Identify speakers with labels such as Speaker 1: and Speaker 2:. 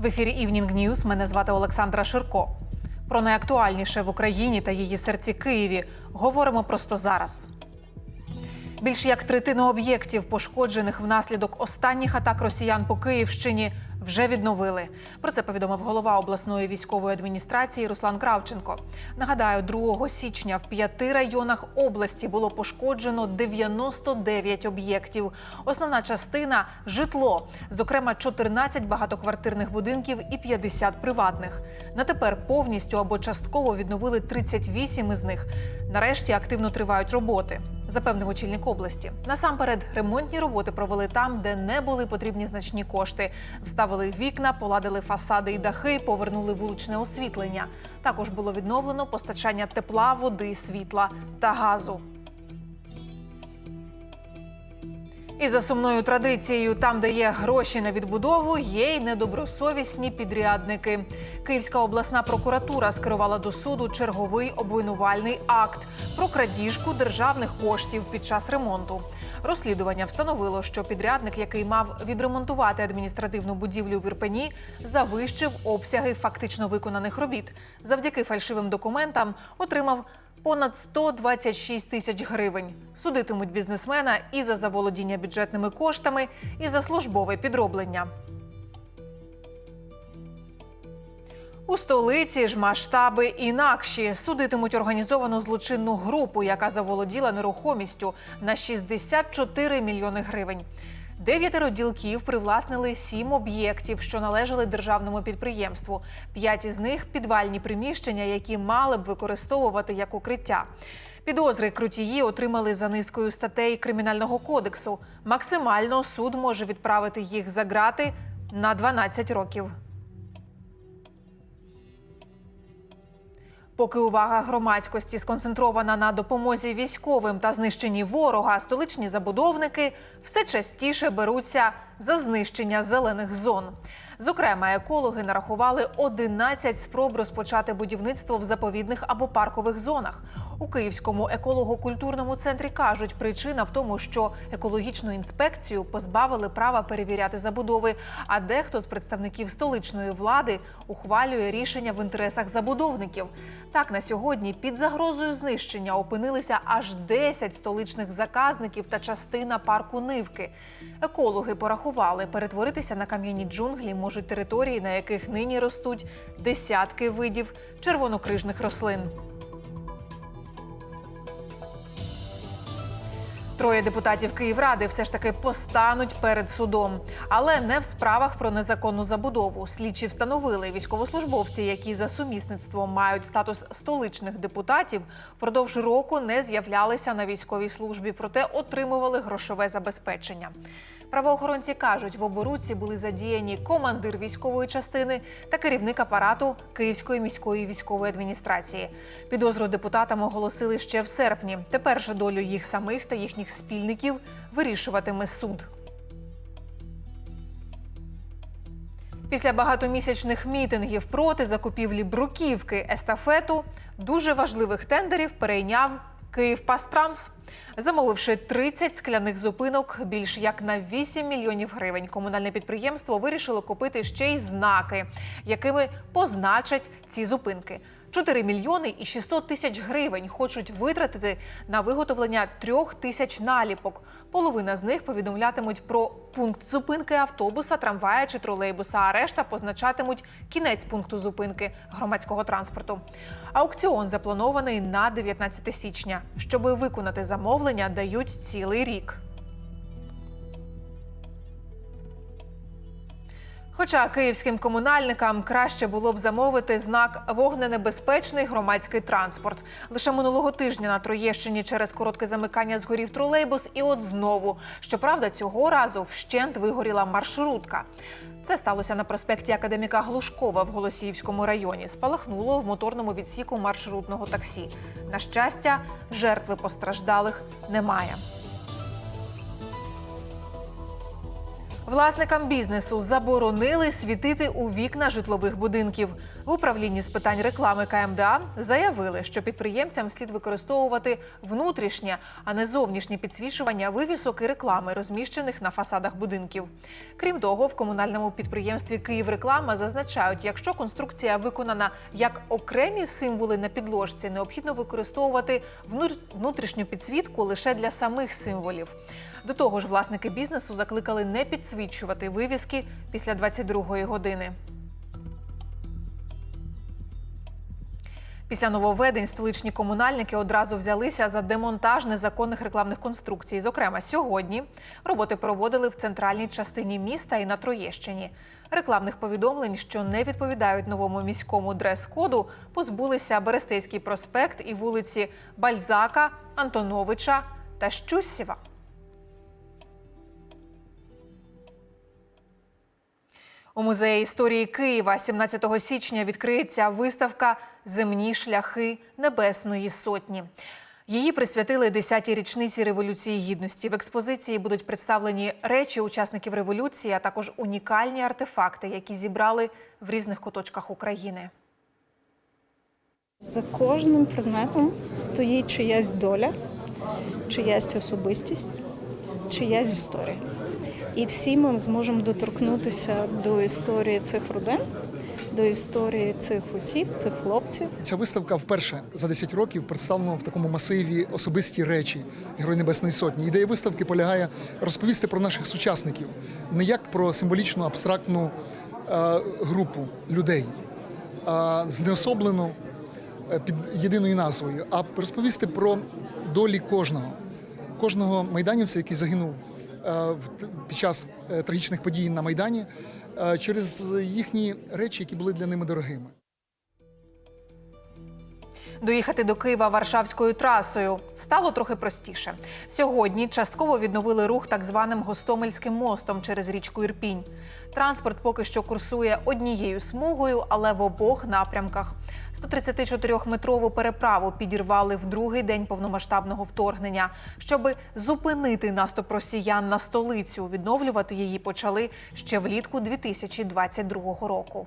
Speaker 1: В ефірі Evening News мене звати Олександра Ширко. Про найактуальніше в Україні та її серці Києві говоримо просто зараз. Більш як третину об'єктів, пошкоджених внаслідок останніх атак росіян по Київщині, вже відновили. Про це повідомив голова обласної військової адміністрації Руслан Кравченко. Нагадаю, 2 січня в п'яти районах області було пошкоджено 99 об'єктів. Основна частина житло, зокрема 14 багатоквартирних будинків і 50 приватних. На тепер повністю або частково відновили 38 із них. Нарешті активно тривають роботи. Запевнив очільник області. Насамперед, ремонтні роботи провели там, де не були потрібні значні кошти. Вставили вікна, поладили фасади і дахи, повернули вуличне освітлення. Також було відновлено постачання тепла, води, світла та газу. І за сумною традицією, там, де є гроші на відбудову, є й недобросовісні підрядники. Київська обласна прокуратура скерувала до суду черговий обвинувальний акт про крадіжку державних коштів під час ремонту. Розслідування встановило, що підрядник, який мав відремонтувати адміністративну будівлю в Ірпені, завищив обсяги фактично виконаних робіт. Завдяки фальшивим документам отримав понад 126 тисяч гривень. Судитимуть бізнесмена і за заволодіння бюджетними коштами, і за службове підроблення. У столиці ж масштаби інакші судитимуть організовану злочинну групу, яка заволоділа нерухомістю на 64 мільйони гривень. Дев'ятеро ділків привласнили сім об'єктів, що належали державному підприємству. П'ять із них підвальні приміщення, які мали б використовувати як укриття. Підозри крутії отримали за низкою статей кримінального кодексу. Максимально суд може відправити їх за ґрати на 12 років. Поки увага громадськості сконцентрована на допомозі військовим та знищенні ворога, столичні забудовники все частіше беруться за знищення зелених зон. Зокрема, екологи нарахували 11 спроб розпочати будівництво в заповідних або паркових зонах. У Київському еколого-культурному центрі кажуть, причина в тому, що екологічну інспекцію позбавили права перевіряти забудови. А дехто з представників столичної влади ухвалює рішення в інтересах забудовників. Так на сьогодні під загрозою знищення опинилися аж 10 столичних заказників та частина парку Нивки. Екологи порахували, перетворитися на кам'яні джунглі можуть території, на яких нині ростуть десятки видів червонокрижних рослин. Троє депутатів Київради все ж таки постануть перед судом, але не в справах про незаконну забудову. Слідчі встановили військовослужбовці, які за сумісництвом мають статус столичних депутатів, впродовж року не з'являлися на військовій службі, проте отримували грошове забезпечення. Правоохоронці кажуть, в оборудці були задіяні командир військової частини та керівник апарату Київської міської військової адміністрації. Підозру депутатам оголосили ще в серпні. Тепер же долю їх самих та їхніх спільників вирішуватиме суд. Після багатомісячних мітингів проти закупівлі бруківки естафету дуже важливих тендерів перейняв Київпастранс. Замовивши 30 скляних зупинок більш як на 8 мільйонів гривень, комунальне підприємство вирішило купити ще й знаки, якими позначать ці зупинки. 4 мільйони і 600 тисяч гривень хочуть витратити на виготовлення трьох тисяч наліпок. Половина з них повідомлятимуть про пункт зупинки автобуса, трамвая чи тролейбуса, а решта позначатимуть кінець пункту зупинки громадського транспорту. Аукціон запланований на 19 січня. Щоби виконати замовлення, дають цілий рік. Хоча київським комунальникам краще було б замовити знак вогненебезпечний громадський транспорт. Лише минулого тижня на Троєщині через коротке замикання згорів тролейбус, і от знову. Щоправда, цього разу вщент вигоріла маршрутка. Це сталося на проспекті Академіка Глушкова в Голосіївському районі. Спалахнуло в моторному відсіку маршрутного таксі. На щастя, жертви постраждалих немає. Власникам бізнесу заборонили світити у вікна житлових будинків. В управлінні з питань реклами КМДА заявили, що підприємцям слід використовувати внутрішнє, а не зовнішнє підсвічування вивісок і реклами, розміщених на фасадах будинків. Крім того, в комунальному підприємстві Київреклама зазначають, якщо конструкція виконана як окремі символи на підложці, необхідно використовувати внутрішню підсвітку лише для самих символів. До того ж, власники бізнесу закликали не підсвічувати вивіски після 22-ї години. Після нововведень столичні комунальники одразу взялися за демонтаж незаконних рекламних конструкцій. Зокрема, сьогодні роботи проводили в центральній частині міста і на Троєщині. Рекламних повідомлень, що не відповідають новому міському дрес-коду, позбулися Берестейський проспект і вулиці Бальзака, Антоновича та Щусєва. У музеї історії Києва 17 січня відкриється виставка Земні шляхи Небесної Сотні. Її присвятили 10-й річниці Революції Гідності. В експозиції будуть представлені речі учасників революції, а також унікальні артефакти, які зібрали в різних куточках України.
Speaker 2: За кожним предметом стоїть чиясь доля, чиясь особистість, чиясь історія. І всі ми зможемо доторкнутися до історії цих родин, до історії цих осіб, цих хлопців.
Speaker 3: Ця виставка вперше за 10 років представлена в такому масиві особисті речі Герої Небесної Сотні. Ідея виставки полягає розповісти про наших сучасників не як про символічну абстрактну е, групу людей, а знеособлену е, під єдиною назвою, а розповісти про долі кожного, кожного майданівця, який загинув е, під час е, трагічних подій на Майдані, е, через їхні речі, які були для ними дорогими.
Speaker 1: Доїхати до Києва Варшавською трасою стало трохи простіше. Сьогодні частково відновили рух так званим Гостомельським мостом через річку Ірпінь. Транспорт поки що курсує однією смугою, але в обох напрямках. 134-метрову переправу підірвали в другий день повномасштабного вторгнення. Щоби зупинити наступ росіян на столицю, відновлювати її почали ще влітку 2022 року.